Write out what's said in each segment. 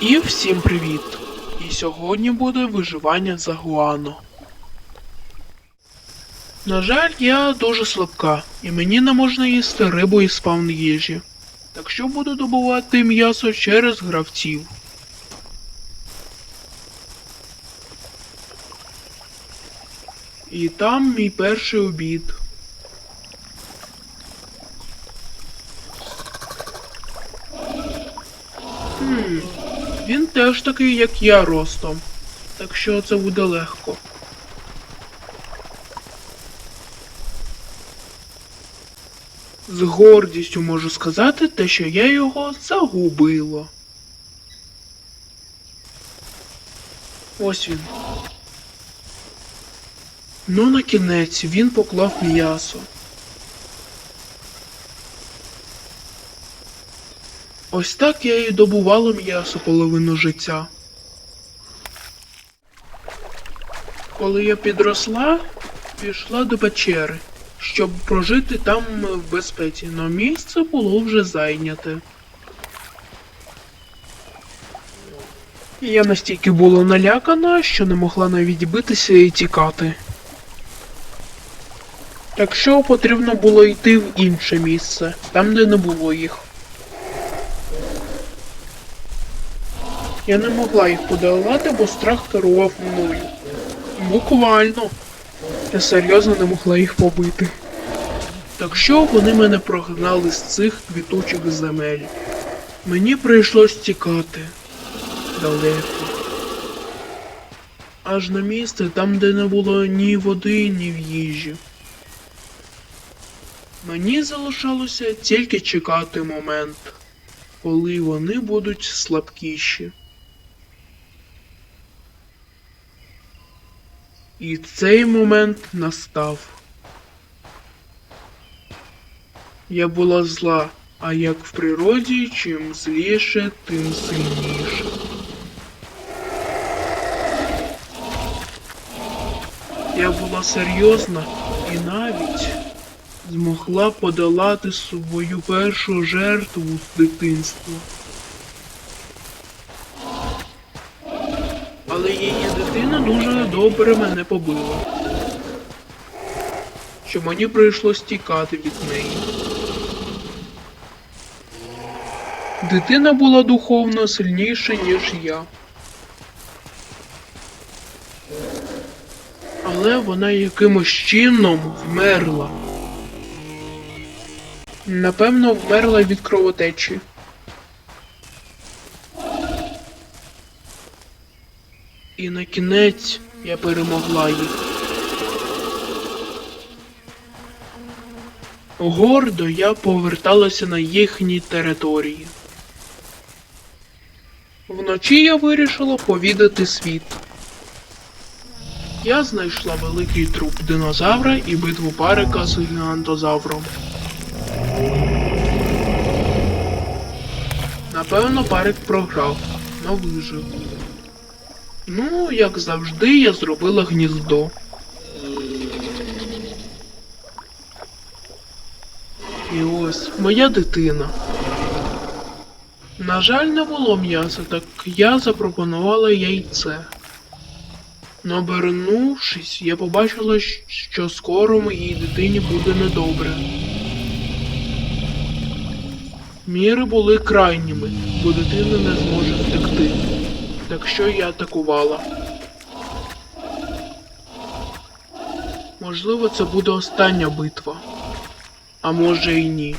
І всім привіт! І сьогодні буде виживання за Гуано. На жаль, я дуже слабка, і мені не можна їсти рибу і спавн їжі. Так що буду добувати м'ясо через гравців. І там мій перший обід. Він теж такий, як я ростом. Так що це буде легко. З гордістю можу сказати те, що я його загубила. Ось він. Ну, на кінець він поклав м'ясо. Ось так я і добувала м'ясо половину життя. Коли я підросла, пішла до печери, щоб прожити там в безпеці, но місце було вже зайняте. Я настільки була налякана, що не могла навіть битися і тікати. Так що потрібно було йти в інше місце, там де не було їх. Я не могла їх подолати, бо страх керував мною. Буквально. Я серйозно не могла їх побити. Так що вони мене прогнали з цих квітучих земель. Мені прийшлось тікати далеко. Аж на місце, там, де не було ні води, ні в їжі. Мені залишалося тільки чекати момент, коли вони будуть слабкіші. І цей момент настав. Я була зла, а як в природі, чим зліше, тим сильніше. Я була серйозна і навіть змогла подолати свою першу жертву з дитинства. Але її дитина дуже добре мене побила. Що мені прийшлось тікати від неї. Дитина була духовно сильніша, ніж я. Але вона якимось чином вмерла. Напевно, вмерла від кровотечі. І на кінець я перемогла їх. Гордо я поверталася на їхні території. Вночі я вирішила повідати світ. Я знайшла великий труп динозавра і битву парика з гігантозавром. Напевно, парик програв, но вижив. Ну, як завжди, я зробила гніздо. І ось моя дитина. На жаль, не було м'яса, так я запропонувала яйце. Но обернувшись, я побачила, що скоро моїй дитині буде недобре. Міри були крайніми, бо дитина не зможе втекти. Так що я атакувала. Можливо, це буде остання битва. А може і ні.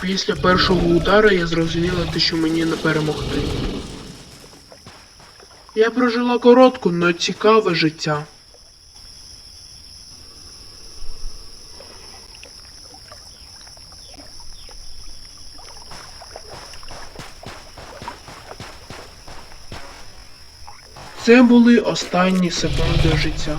Після першого удара я зрозуміла що мені не перемогти. Я прожила коротку, но цікаве життя. Це були останні секунди життя.